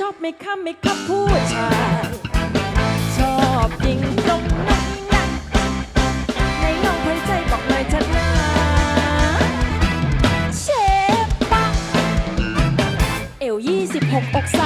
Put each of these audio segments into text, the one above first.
ชอบเมคอัพเมคอัพผู้ชายชอบยิงตรงนั้นนะในลองหายใจบอกเลยชนะเชฟปะเอวยี่สิบอกศา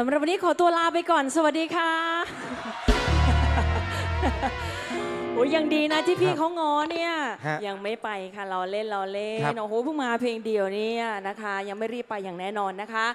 สำหรับวันนี้ขอตัวลาไปก่อน สวัสดีค่ะโอ้ยังดีนะที่พี่เขางอเนี่ยยังไม่ไปค่ะเราเล่นเราเล่นโอ้โหเพิ่งมาเพลงเดียวเนี่ยนะคะ ยังไม่รีบไปอย่างแน่นอนนะคะ